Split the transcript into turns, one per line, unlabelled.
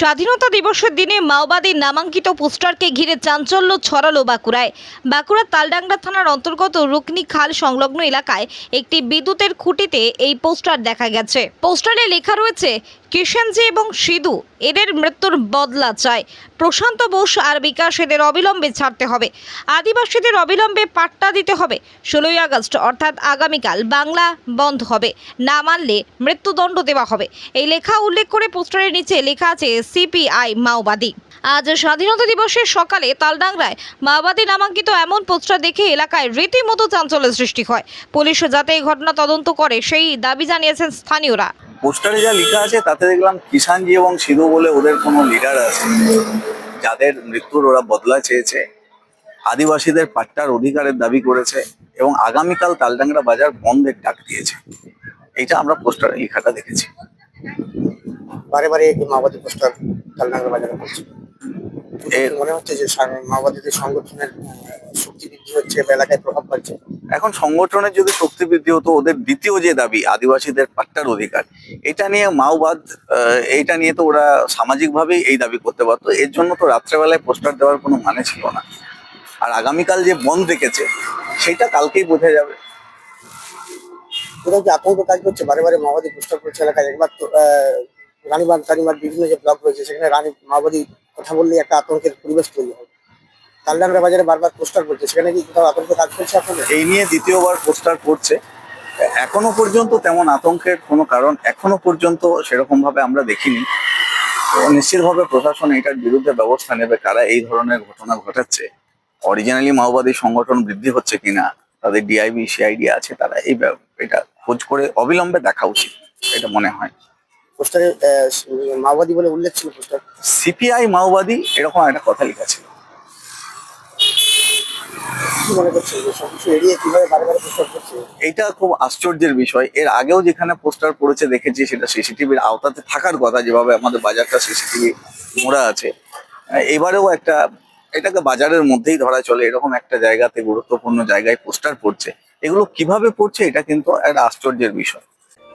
স্বাধীনতা দিবসের দিনে মাওবাদীর নামাঙ্কিত পোস্টারকে ঘিরে চাঞ্চল্য ছড়ালো বাঁকুড়ায়। বাঁকুড়ার তালডাংরা থানার অন্তর্গত রুকনি খাল সংলগ্ন এলাকায় একটি বিদ্যুতের খুঁটিতে এই পোস্টার দেখা গেছে। পোস্টারে লেখা রয়েছে কিষেনজি এবং সিধু, এদের মৃত্যুর বদলা চায়। প্রশান্ত বোস আর বিকাশ এদের অবিলম্বে ছাড়তে হবে। আদিবাসীদের অবিলম্বে পাট্টা দিতে হবে। ষোলোই আগস্ট, অর্থাৎ আগামীকাল, বাংলা বন্ধ হবে। না মানলে মৃত্যুদণ্ড দেওয়া হবে। এই লেখা উল্লেখ করে পোস্টারের নিচে লেখা আছে, সিপিআই মাওবাদী। আজ স্বাধীনতা দিবসের সকালে তালডাংরায় মাওবাদী নামাঙ্কিত এমন পোস্টার দেখে এলাকায় রীতিমতো চাঞ্চল্যের সৃষ্টি হয়। পুলিশ যাতে এই ঘটনা তদন্ত করে, সেই দাবি জানিয়েছেন স্থানীয়রা।
পোস্টারে যা লেখা আছে তাতে দেখলাম কিষানজি এবং সিধু বলে ওদের কোনো লিডার আছে। যাদের মৃত্যুর ওরা বদলা চেয়েছে আদিবাসীদের পাট্টার অধিকারের দাবি করেছে এবং আগামীকাল তালডাংরা বাজার বন্ধের ডাক দিয়েছে। এইটা আমরা পোস্টারে লেখাটা দেখেছি।
বারে বারে মাওবাদী পোস্টার কালনাগর বাজারে করছে মনে হচ্ছে যে মাওবাদীদের সংগঠনের শক্তি হচ্ছে এলাকায় প্রভাব পাচ্ছে
এখন সংগঠনের যদি শক্তি বৃদ্ধি হতো ওদের দ্বিতীয় যে দাবি আদিবাসীদের পাট্টার অধিকার এটা নিয়ে মাওবাদ এইটা নিয়ে তো ওরা সামাজিকভাবেই এই দাবি করতে পারতো। এর জন্য তো রাত্রেবেলায় পোস্টার দেওয়ার কোনো মানে ছিল না। আর আগামীকাল যে বন্ধ রেখেছে সেটা কালকেই বোঝা যাবে।
কোথাও কি আতঙ্ক কাজ করছে? বারে বারে মাওবাদী পোস্টার করছে এলাকায় একবার তো রানীবাগ টানিবাগ বিভিন্ন যে ব্লক রয়েছে সেখানে রানী মাওবাদী কথা বললেই একটা আতঙ্কের পরিবেশ তৈরি হয়। কালনাগরা বাজারে বারবার পোস্টার করছে। সেখানে কি কোথাও আতঙ্ক কাজ করছে আপনাদের?
এই নিয়ে দ্বিতীয়বার পোস্টার করছে। এখনও পর্যন্ত তেমন আতঙ্কের কোনো কারণ এখনও পর্যন্ত সেরকম ভাবে আমরা দেখিনি। নিশ্চিতভাবে প্রশাসন এটার বিরুদ্ধে ব্যবস্থা নেবে কারা এই ধরনের ঘটনা ঘটাচ্ছে। অরিজিনালি মাওবাদী সংগঠন বৃদ্ধি হচ্ছে কিনা তাদের ডিআইবি সিআইডি আছে তারা এই এটা খোঁজ করে অবিলম্বে দেখা উচিত এটা মনে হয়।
পোস্টারে মাওবাদী বলে উল্লেখ ছিল পোস্টার।
সিপিআই মাওবাদী এরকম একটা কথা লেখা ছিল। এইটা খুব আশ্চর্যের বিষয়। এর আগেও যেখানে পোস্টার পড়েছে, দেখেছি সেটা সিসিটিভির আওতাতে থাকার কথা, যেভাবে আমাদের বাজারটা সিসিটিভি মোড়া আছে। এবারেও একটা, এটাকে বাজারের মধ্যেই ধরা চলে। এরকম একটা জায়গাতে গুরুত্বপূর্ণ জায়গায় পোস্টার পড়ছে। এগুলো কীভাবে পড়ছে, এটা কিন্তু একটা আশ্চর্যের বিষয়।